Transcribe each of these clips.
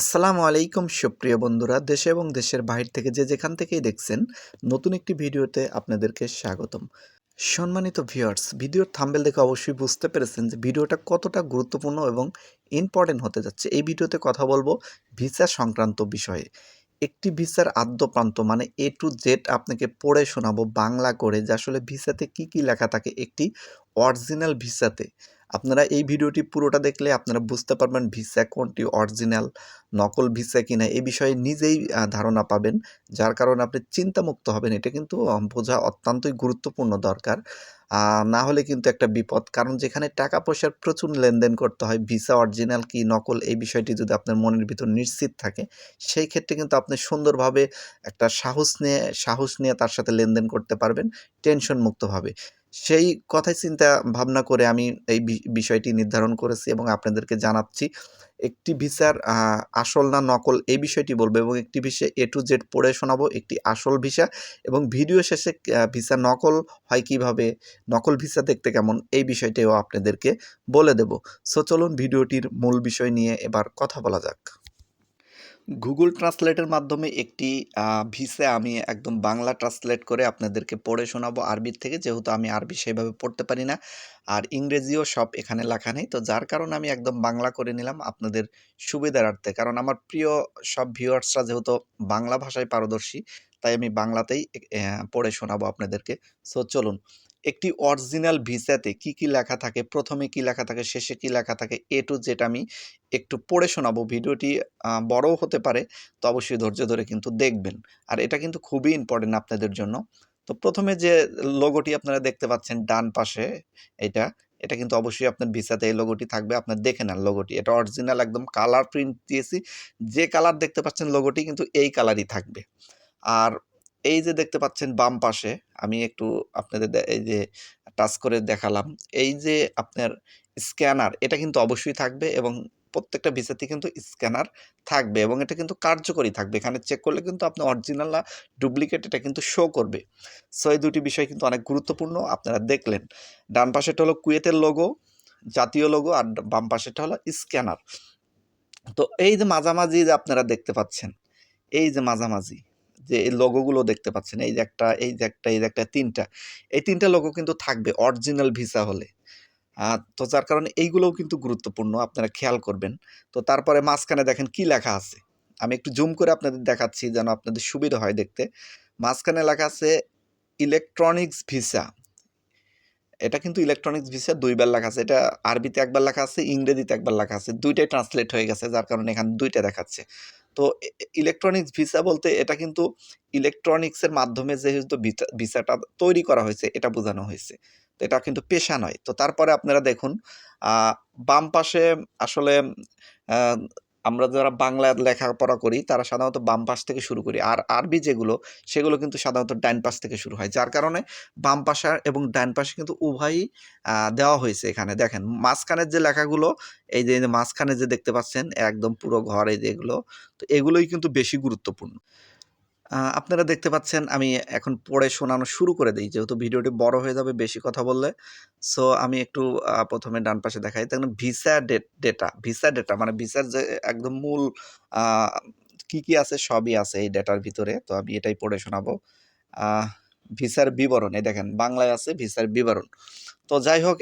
আসসালামু আলাইকুম, সুপ্রিয় বন্ধুরা। দেশে এবং দেশের বাহির থেকে যে যেখান থেকেই দেখছেন, নতুন একটি ভিডিওতে আপনাদেরকে স্বাগতম। সম্মানিত ভিউয়ার্স, ভিডিওর থাম্বেল দেখে অবশ্যই বুঝতে পেরেছেন যে ভিডিওটা কতটা গুরুত্বপূর্ণ এবং ইম্পর্টেন্ট হতে যাচ্ছে। এই ভিডিওতে কথা বলব ভিসা সংক্রান্ত বিষয়ে। একটি ভিসার আদ্য প্রান্ত মানে এ টু জেড আপনাকে পড়ে শোনাবো বাংলা করে যে আসলে ভিসাতে কি কি লেখা থাকে একটি অরিজিনাল ভিসাতে। আপনারা এই ভিডিওটি পুরোটা দেখলে আপনারা বুঝতে পারবেন ভিসা কোনটি অরিজিনাল নকল ভিসা কিনা, এ বিষয়ে নিজেই ধারণা পাবেন। যার কারণে আপনি চিন্তামুক্ত হবেন, এটা কিন্তু বোঝা অত্যন্তই গুরুত্বপূর্ণ দরকার। না হলে কিন্তু একটা বিপদ। কারণ যেখানে টাকা পয়সার প্রচুর লেনদেন করতে হয়, ভিসা, অরিজিনাল কি, নকল, এই বিষয়টি যদি আপনার মনের ভিতর নিশ্চিত থাকে, সেই ক্ষেত্রে কিন্তু আপনি সুন্দরভাবে একটা সাহস নিয়ে সাহস নিয়ে তার সাথে লেনদেন করতে পারবেন টেনশন মুক্তভাবে সেই কথাই চিন্তা ভাবনা করে আমি এই বিষয়টি নির্ধারণ করেছি এবং আপনাদেরকে জানাচ্ছি, একটি ভিসার আসল না নকল এই বিষয়টি বলব এবং একটি ভিসা এ টু জেড পড়ে শোনাবো, একটি আসল ভিসা এবং ভিডিও শেষে ভিসা নকল হয় কীভাবে, নকল ভিসা দেখতে কেমন এই বিষয়টিও আপনাদেরকে বলে দেব। সো চলুন ভিডিওটির মূল বিষয় নিয়ে এবার কথা বলা যাক। গুগল ট্রান্সলেটের মাধ্যমে একটি ভিসে আমি একদম বাংলা ট্রান্সলেট করে আপনাদেরকে পড়ে শোনাবো। আরবির থেকে যেহেতু আমি আরবি সেইভাবে পড়তে পারি না। আর ইংরেজিও সব এখানে লেখা নেই। তো যার কারণে আমি একদম বাংলা করে নিলাম আপনাদের সুবিধার্থে। কারণ আমার প্রিয় সব ভিউয়ার্সরা যেহেতু বাংলা ভাষায় পারদর্শী, তাই আমি বাংলাতেই পড়ে শোনাবো আপনাদেরকে। সো চলুন। একটি অরিজিনাল ভিসাতে কি কি লেখা থাকে, প্রথমে কি লেখা থাকে, শেষে কি লেখা থাকে এ টু জেড আমি একটু পড়ে শোনাবো। ভিডিওটি বড়ও হতে পারে, তো অবশ্যই ধৈর্য ধরে কিন্তু দেখবেন। আর এটা কিন্তু খুবই ইম্পর্টেন্ট আপনাদের জন্য। তো প্রথমে যে লোগোটি আপনারা দেখতে পাচ্ছেন ডান পাশে, এটা এটা কিন্তু অবশ্যই আপনার ভিসাতে এই লোগোটি থাকবে, আপনার দেখে নেন লোগোটি এটা অরিজিনাল একদম কালার প্রিন্ট দিয়েছি, যে কালার দেখতে পাচ্ছেন লোগোটি কিন্তু এই কালারই থাকবে। আর এই যে দেখতে পাচ্ছেন বাম পাশে, আমি একটু আপনাদের এই যে টাচ করে দেখালাম। এই যে আপনার স্ক্যানার, এটা কিন্তু অবশ্যই থাকবে এবং প্রত্যেকটা ভিসাতে কিন্তু স্ক্যানার থাকবে এবং এটা কিন্তু কার্যকরী থাকবে। এখানে চেক করলে কিন্তু আপনি অরিজিনাল না ডুপ্লিকেট এটা কিন্তু শো করবে। সো এই দুটি বিষয় কিন্তু অনেক গুরুত্বপূর্ণ, আপনারা দেখলেন। ডান পাশেটা হলো কুয়েতের লোগো জাতীয় লোগো আর বাম পাশেটা হলো স্ক্যানার। তো এই যে মাঝামাঝি যে আপনারা দেখতে পাচ্ছেন, এই যে মাঝামাঝি যে এই লোগোগুলো দেখতে পাচ্ছেন, এই যে একটা, এই যে একটা, এই যে একটা তিনটা, এই তিনটা লোগো কিন্তু থাকবে অরিজিনাল ভিসা হলে। তো যার কারণে এইগুলোও কিন্তু গুরুত্বপূর্ণ, আপনারা খেয়াল করবেন। তো তারপরে মাঝখানে দেখেন কি লেখা আছে? আমি একটু জুম করে আপনাদের দেখাচ্ছি যেন আপনাদের সুবিধা হয় দেখতে। মাঝখানে লেখা আছে ইলেকট্রনিক্স ভিসা এটা কিন্তু ইলেকট্রনিক্স ভিসা দুইবার লেখা আছে। এটা আরবিতে একবার লেখা আছে, ইংরেজিতে একবার লেখা আছে। দুইটাই ট্রান্সলেট হয়ে গেছে, যার কারণে এখানে দুইটা দেখাচ্ছে। তো ইলেকট্রনিক্স ভিসা বলতে এটা কিন্তু ইলেকট্রনিক্সের মাধ্যমে যেহেতু ভিসা- ভিসাটা তৈরি করা হয়েছে, এটা বোঝানো হয়েছে। তো এটা কিন্তু পেশা নয়। তো তারপরে আপনারা দেখুন বাম পাশে আসলে আমরা যারা বাংলা লেখাপড়া করি, তারা সাধারণত বাম পাশ থেকে শুরু করি। আর আরবি যেগুলো, সেগুলো কিন্তু সাধারণত ডান পাশ থেকে শুরু হয়। যার কারণে বাম পাশে এবং ডান পাশে কিন্তু উভয়ই দেওয়া হয়েছে এখানে। দেখেন, মাঝখানের যে লেখাগুলো এই যে মাঝখানে যে দেখতে পাচ্ছেন, একদম পুরো ঘর, এই যে এগুলো, তো এগুলোই কিন্তু বেশি গুরুত্বপূর্ণ। আপনারা দেখতে পাচ্ছেন আমি এখন পড়ে শোনানো শুরু করে দিই। যেহেতু ভিডিওটি বড় হয়ে যাবে বেশি কথা বললে। সো, আমি একটু প্রথমে ডান পাশে দেখাই। তখন ভিসা ডেটা ভিসা ডেটা মানে ভিসার যে একদম মূল কি কি আছে সবই আছে এই ডেটার ভিতরে। তো আমি এটাই পড়ে শোনাবো। ভিসার বিবরণ, এই দেখেন, বাংলায় আছে ভিসার বিবরণ। তো যাই হোক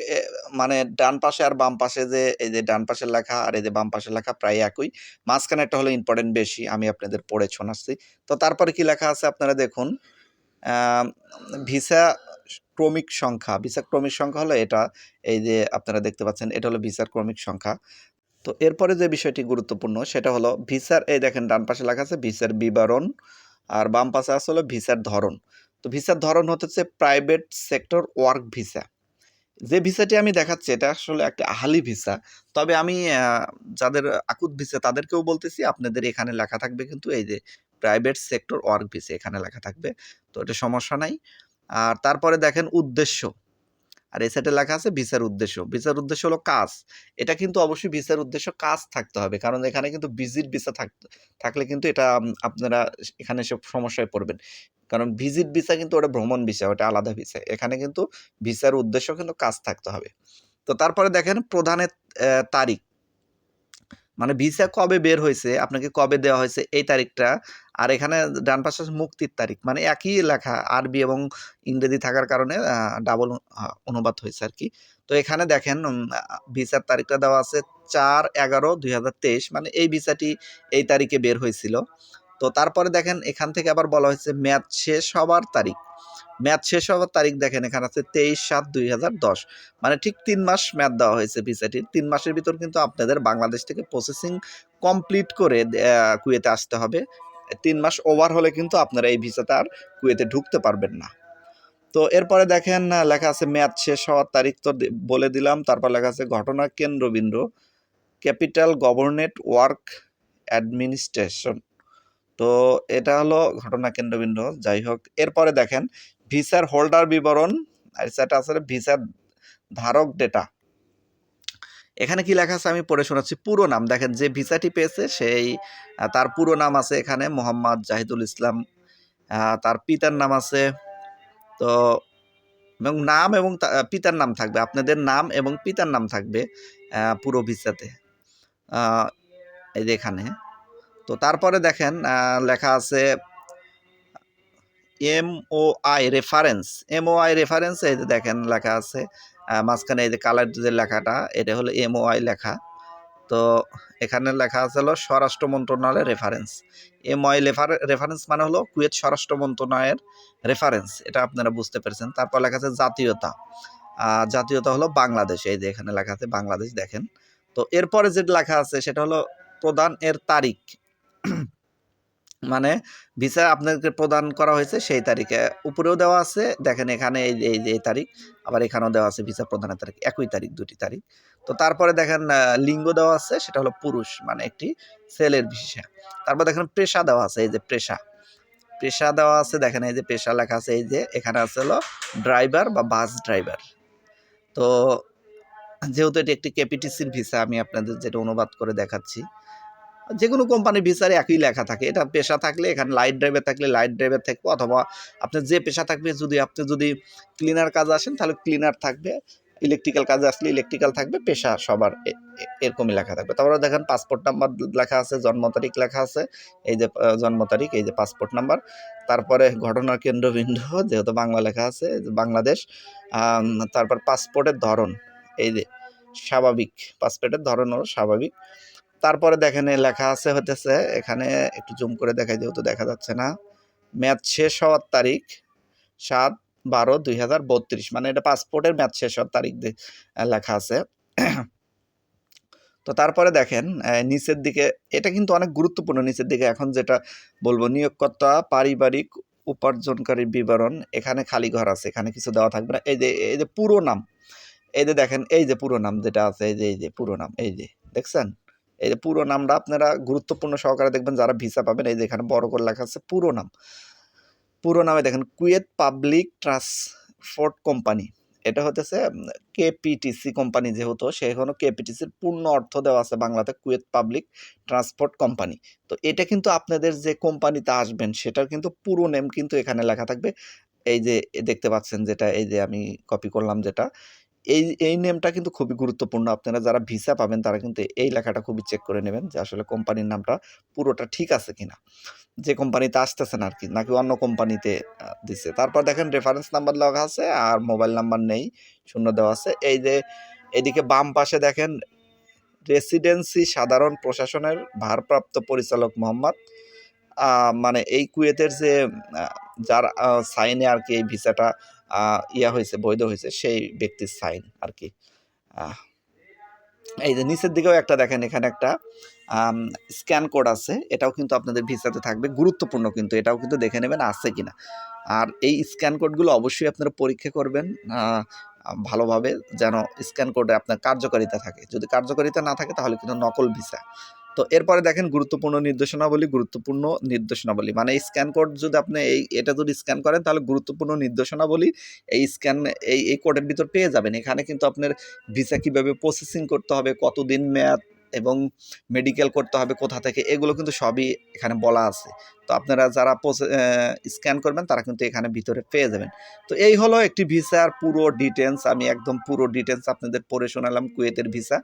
মানে ডান পাশে আর বাম পাশে যে, এই যে ডান পাশের লেখা আর এই যে বাম পাশের লেখা প্রায় একই। মাঝখানে একটা হলো ইম্পর্টেন্ট বেশি, আমি আপনাদের পড়ে শোনাচ্ছি। তো তারপরে কি লেখা আছে আপনারা দেখুন ভিসা ক্রমিক সংখ্যা, ভিসা ক্রমিক সংখ্যা হলো এটা, এই যে আপনারা দেখতে পাচ্ছেন, এটা হলো ভিসার ক্রমিক সংখ্যা। তো এরপরে যে বিষয়টি গুরুত্বপূর্ণ, সেটা হলো ভিসার, এই দেখেন, ডান পাশে লেখা আছে ভিসার বিবরণ, আর বাম পাশে আছে হলো ভিসার ধরন। তো ভিসার ধরন হচ্ছে প্রাইভেট সেক্টর ওয়ার্ক ভিসা যে ভিসাটি আমি দেখাচ্ছি, এটা আসলে একটা আহালি ভিসা। তবে আমি যাদের আকুত ভিসা, তাদেরকেও বলতেছি, আপনাদের এখানে লেখা থাকবে কিন্তু এই যে প্রাইভেট সেক্টর ওয়ার্ক ভিসা এখানে লেখা থাকবে। তো এটা সমস্যা নাই। আর তারপরে দেখেন উদ্দেশ্য। আর এই সাইডে লেখা আছে ভিসার উদ্দেশ্য। ভিসার উদ্দেশ্য হলো কাজ। এটা কিন্তু অবশ্যই ভিসার উদ্দেশ্য কাজ থাকতে হবে। কারণ এখানে কিন্তু ভিজিট ভিসা থাকলে কিন্তু এটা আপনারা এখানে সব সমস্যায় পড়বেন। কারণ ভিজিট ভিসা কিন্তু ওটা ভ্রমণ ভিসা, ওটা আলাদা ভিসা। এখানে কিন্তু ভিসার উদ্দেশ্য কিন্তু কাজ থাকতে হবে। তো তারপরে দেখেন প্রধানের তারিখ। মানে ভিসা কবে বের হয়েছে, আপনাকে কবে দেওয়া হয়েছে, এই তারিখটা। আর এখানে ডান পাশে মুক্তির তারিখ। মানে একই লেখা, আরবি এবং ইংরেজি থাকার কারণে ডাবল অনুবাদ হয়েছে আর কি। তো এখানে দেখেন ভিসার তারিখটা দেওয়া আছে চার এগারো দুই মানে এই ভিসাটি এই তারিখে বের হয়েছিল। তো তারপরে দেখেন এখান থেকে আবার বলা হয়েছে ম্যাচ শেষ হবার তারিখ। ম্যাচ শেষ হওয়ার তারিখ দেখেন, এখানে আছে তেইশ সাত দুই হাজার দশ। মানে ঠিক তিন মাস ম্যাচ দেওয়া হয়েছে ভিসাটির তিন মাসের ভিতর কিন্তু আপনাদের বাংলাদেশ থেকে প্রসেসিং কমপ্লিট করে কুয়েতে আসতে হবে। তিন মাস ওভার হলে কিন্তু আপনারা এই ভিসাতে আর কুয়েতে ঢুকতে পারবেন না। তো এরপরে দেখেন লেখা আছে ম্যাচ শেষ হওয়ার তারিখ তো বলে দিলাম। তারপর লেখা আছে, ঘটনা কেন্দ্রবিন্দু ক্যাপিটাল গভর্নেট ওয়ার্ক অ্যাডমিনিস্ট্রেশন তো এটা হলো ঘটনা কেন্দ্রবিন্দু যাই হোক এরপরে দেখেন, ভিসার হোল্ডার বিবরণ, আর সেটা আসলে ভিসার ধারক ডেটা এখানে কি লেখা আছে আমি পড়ে শোনাচ্ছি, পুরো নাম। দেখেন, যে ভিসাটি পেয়েছে, সেই তার পুরো নাম আছে এখানে মোহাম্মদ জাহিদুল ইসলাম। তার পিতার নাম আছে, তো, এবং নাম এবং পিতার নাম থাকবে। আপনাদের নাম এবং পিতার নাম থাকবে পুরো ভিসাতে। এই যে এখানে। তো তারপরে দেখেন লেখা আছে M O I reference M O I reference এই যে দেখেন লেখা আছে মাঝখানে এই যে কালার যে লেখাটা, এটা হলো এম ও আই লেখা। তো এখানে লেখা আছে হলো স্বরাষ্ট্র মন্ত্রণালয়ের রেফারেন্স এম ওয়াই রেফারেন্স মানে হলো কুয়েত স্বরাষ্ট্র মন্ত্রণালয়ের রেফারেন্স এটা আপনারা বুঝতে পেরেছেন। তারপর লেখা আছে জাতীয়তা। জাতীয়তা হলো বাংলাদেশ, এই যে এখানে লেখা আছে বাংলাদেশ, দেখেন। তো এরপরে যেটা লেখা আছে, সেটা হলো প্রদান এর তারিখ। মানে ভিসা আপনাকে প্রদান করা হয়েছে সেই তারিখে। উপরেও দেওয়া আছে, দেখেন এখানে এই এই এই তারিখ, আবার এখানেও দেওয়া আছে ভিসা প্রদানের তারিখ, একই তারিখ, দুটি তারিখ। তো তারপরে দেখেন লিঙ্গ দেওয়া আছে, সেটা হলো পুরুষ মানে একটি ছেলের ভিসা। তারপর দেখেন পেশা দেওয়া আছে, এই যে পেশা। পেশা দেওয়া আছে, দেখেন এই যে পেশা লেখা আছে, এই যে এখানে আছে হলো ড্রাইভার বা বাস ড্রাইভার। তো যেহেতু এটি একটি কেপিটিসির ভিসা, আমি আপনাদের যেটা অনুবাদ করে দেখাচ্ছি। যে কোনো কোম্পানির ভিসারে একই লেখা থাকে। এটা পেশা থাকলে, এখানে লাইট ড্রাইভার থাকলে লাইট ড্রাইভার থাকবে অথবা আপনার যে পেশা থাকবে, যদি আপনি যদি ক্লিনার কাজ আসেন, তাহলে ক্লিনার থাকবে ইলেকট্রিক্যাল কাজে আসলে ইলেকট্রিক্যাল থাকবে, পেশা সবার এরকমই লেখা থাকবে। তারপরে দেখেন পাসপোর্ট নাম্বার লেখা আছে, জন্ম তারিখ লেখা আছে, এই যে জন্ম তারিখ, এই যে পাসপোর্ট নাম্বার তারপরে ঘটনার কেন্দ্রবিন্দু, যেহেতু বাংলা লেখা আছে বাংলাদেশ তারপর পাসপোর্টের ধরন, এই যে স্বাভাবিক পাসপোর্টের ধরন হলো স্বাভাবিক। তারপরে দেখেন লেখা আছে হতেছে এখানে একটু জুম করে দেখাই যেহেতু দেখা যাচ্ছে না। ম্যাচ শেষ হওয়ার তারিখ সাত বারো দুই হাজার বত্রিশ মানে এটা পাসপোর্টের ম্যাচ শেষ হওয়ার তারিখ লেখা আছে। তো তারপরে দেখেন নিচের দিকে, এটা কিন্তু অনেক গুরুত্বপূর্ণ নিচের দিকে, এখন যেটা বলব, নিয়োগকর্তা পারিবারিক উপার্জনকারীর বিবরণ, এখানে খালি ঘর আছে, এখানে কিছু দেওয়া থাকবে না। এই যে এই যে পুরো নাম, এই যে দেখেন, এই যে পুরো নাম যেটা আছে, এই যে এই যে পুরো নাম, এই যে, দেখছেন? এই যে পুরো নামটা আপনারা গুরুত্বপূর্ণ সহকারে দেখবেন যারা ভিসা পাবেন। এই যে এখানে বড় করে লেখা আছে পুরো নাম। পুরো নামে দেখেন, কুয়েত পাবলিক ট্রান্সপোর্ট কোম্পানি। এটা হতেছে কেপিটিসি কোম্পানি যেহেতু সে সেখানে কেপিটিসির পূর্ণ অর্থ দেওয়া আছে বাংলাতে, কুয়েত পাবলিক ট্রান্সপোর্ট কোম্পানি। তো এটা কিন্তু আপনাদের যে কোম্পানিতে আসবেন, সেটার কিন্তু পুরো নেম কিন্তু এখানে লেখা থাকবে। এই যে দেখতে পাচ্ছেন যেটা, এই যে আমি কপি করলাম যেটা এই এই নেমটা কিন্তু খুবই গুরুত্বপূর্ণ। আপনারা যারা ভিসা পাবেন, তারা কিন্তু এই লেখাটা খুবই চেক করে নেবেন যে আসলে কোম্পানির নামটা পুরোটা ঠিক আছে কিনা। যে কোম্পানিতে আসতেছেন আর কি নাকি অন্য কোম্পানিতে দিছে। তারপর দেখেন রেফারেন্স নাম্বার লেখা আছে আর মোবাইল নাম্বার নেই, শূন্য দেওয়া আছে। এই যে, এদিকে বাম পাশে দেখেন রেসিডেন্সি সাধারণ প্রশাসনের ভারপ্রাপ্ত পরিচালক মোহাম্মদ মানে এই কুয়েতের যে যার সাইনে আর কি এই ভিসাটা ইয়া হয়েছে, বৈধ হয়েছে, সেই ব্যক্তির সাইন আর কি এই যে নিচের দিকেও একটা দেখেন, এখানে একটা স্ক্যান কোড আছে, এটাও কিন্তু আপনাদের ভিসাতে থাকবে, গুরুত্বপূর্ণ কিন্তু, এটাও কিন্তু দেখে নেবেন আছে কিনা। আর এই স্ক্যান কোডগুলো অবশ্যই আপনারা পরীক্ষা করবেন ভালোভাবে যেন স্ক্যান কোডে আপনার কার্যকারিতা থাকে। যদি কার্যকারিতা না থাকে, তাহলে কিন্তু নকল ভিসা। তো এরপরে দেখেন গুরুত্বপূর্ণ নির্দেশনাবলী গুরুত্বপূর্ণ নির্দেশনাবলী। মানে স্ক্যান কোড যদি আপনি এই, এটা যদি স্ক্যান করেন, তাহলে গুরুত্বপূর্ণ নির্দেশনাবলী এই স্ক্যান এই এই কোডের ভিতর পেয়ে যাবেন। এখানে কিন্তু আপনার ভিসা কীভাবে প্রসেসিং করতে হবে, কতদিন মেয়াদ এবং মেডিকেল করতে হবে কোথা থেকে, এগুলো কিন্তু সবই এখানে বলা আছে। তো আপনারা যারা স্ক্যান করবেন তারা কিন্তু এখানে ভিতরে পেয়ে যাবেন। তো এই হলো একটি ভিসার পুরো ডিটেলস আমি একদম পুরো ডিটেলস আপনাদের পড়ে শোনালাম কুয়েতের ভিসা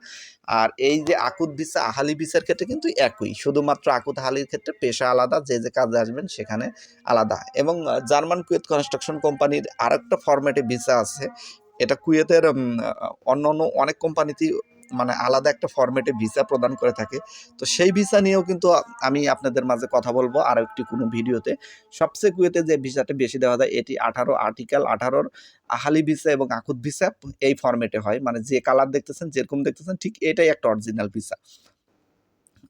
আর এই যে আকুত ভিসা আহালি ভিসার ক্ষেত্রে কিন্তু একই, শুধুমাত্র আকুত আহালির ক্ষেত্রে পেশা আলাদা, যে যে কাজে আসবেন সেখানে আলাদা। এবং জার্মান কুয়েত কনস্ট্রাকশন কোম্পানির আরেকটা ফরম্যাটে ভিসা আছে, এটা কুয়েতের অন্য অন্য অনেক কোম্পানিতেই মানে আলাদা একটা ফরম্যাটে ভিসা প্রদান করে থাকে। তো সেই ভিসা নিয়েও কিন্তু আমি আপনাদের মাঝে কথা বলব আর একটি কোনো ভিডিওতে সবচেয়ে কুয়েতে যে ভিসাটা বেশি দেওয়া যায়, এটি আঠারো আর্টিকেল আঠারোর আহালি ভিসা এবং আকুত ভিসা এই ফরম্যাটে হয়। মানে যে কালার দেখতেছেন, যেরকম দেখতেছেন, ঠিক এটাই একটা অরিজিনাল ভিসা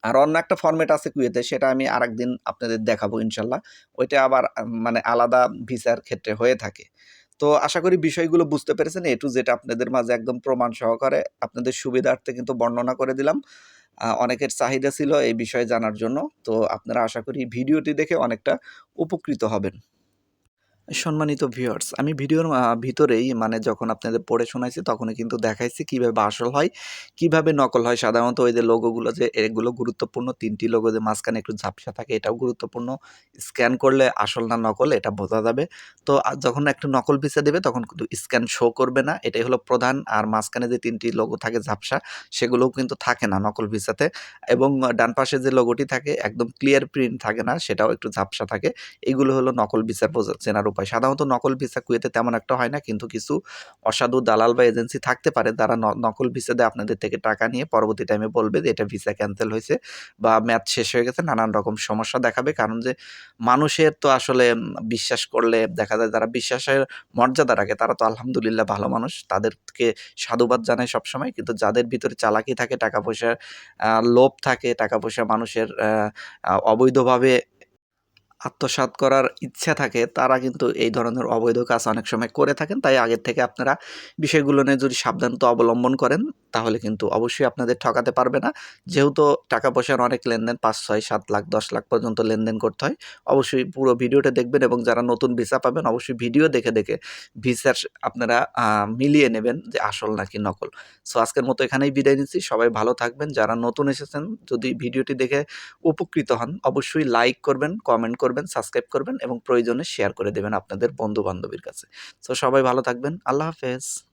আর অন্য একটা ফরম্যাট আছে কুয়েতে, সেটা আমি আরেকদিন আপনাদের দেখাবো ইনশাল্লাহ। ওইটা আবার মানে আলাদা ভিসার ক্ষেত্রে হয়ে থাকে। তো আশা করি বিষয়গুলো বুঝতে পেরেছেন। এটু যেটা আপনাদের মাঝে একদম প্রমাণ সহকারে আপনাদের সুবিধার্থে কিন্তু বর্ণনা করে দিলাম। অনেকের চাহিদা ছিল এই বিষয়ে জানার জন্য। তো আপনারা আশা করি ভিডিওটি দেখে অনেকটা উপকৃত হবেন। সম্মানিত ভিউয়ার্স আমি ভিডিওর ভিতরেই মানে যখন আপনাদের পড়ে শোনাইছি তখনই কিন্তু দেখাইছি কীভাবে আসল হয়, কীভাবে নকল হয়। সাধারণত ওই যে লোগোগুলো যে, এগুলো গুরুত্বপূর্ণ। তিনটি লোগো যে মাঝখানে একটু ঝাপসা থাকে, এটাও গুরুত্বপূর্ণ। স্ক্যান করলে আসল না নকল, এটা বোঝা যাবে। তো যখন একটা নকল ভিসা দেবে, তখন কিন্তু স্ক্যান শো করবে না। এটাই হলো প্রধান। আর মাঝখানে যে তিনটি লোগো থাকে ঝাপসা, সেগুলোও কিন্তু থাকে না নকল ভিসাতে এবং ডান পাশে যে লোগোটি থাকে, একদম ক্লিয়ার প্রিন্ট থাকে না, সেটাও একটু ঝাপসা থাকে। এগুলো হলো নকল ভিসার বোঝা চেনার উপায় সাধারণত নকল ভিসা কুয়েতে তেমন একটা হয় না, কিন্তু কিছু অসাধু দালাল বা এজেন্সি থাকতে পারে ন- নকল ভিসা দিয়ে, আপনাদের থেকে টাকা নিয়ে পরবর্তী টাইমে বলবে যে এটা ভিসা ক্যান্সেল হয়েছে বা ম্যাচ শেষ হয়ে গেছে, নানান রকম সমস্যা দেখাবে। কারণ যে মানুষের তো আসলে বিশ্বাস করলে দেখা যায় যারা বিশ্বাসের মর্যাদা রাখে, তারা তো আলহামদুলিল্লাহ ভালো মানুষ, তাদেরকে সাধুবাদ জানায় সবসময়। কিন্তু যাদের ভিতরে চালাকি থাকে, টাকা পয়সার লোভ থাকে, টাকা পয়সা মানুষের অবৈধভাবে আত্মসাৎ করার ইচ্ছা থাকে, তারা কিন্তু এই ধরনের অবৈধ কাজ অনেক সময় করে থাকেন। তাই আগের থেকে আপনারা বিষয়গুলো নিয়ে যদি সাবধানতা অবলম্বন করেন, তাহলে কিন্তু অবশ্যই আপনাদের ঠকাতে পারবে না। যেহেতু টাকা পয়সার অনেক লেনদেন, পাঁচ, ছয়, সাত লাখ, দশ লাখ পর্যন্ত লেনদেন করতে হয়, অবশ্যই পুরো ভিডিওটা দেখবেন এবং যারা নতুন ভিসা পাবেন, অবশ্যই ভিডিও দেখে দেখে ভিসার আপনারা মিলিয়ে নেবেন যে আসল নাকি নকল। সো, আজকের মতো এখানেই বিদায় নিচ্ছি। সবাই ভালো থাকবেন। যারা নতুন এসেছেন, যদি ভিডিওটি দেখে উপকৃত হন, অবশ্যই লাইক করবেন, কমেন্ট করবেন সাবস্ক্রাইব করবেন এবং প্রয়োজনে শেয়ার করে দেবেন আপনাদের বন্ধু বান্ধবীর কাছে। সো সবাই ভালো থাকবেন। আল্লাহ হাফেজ।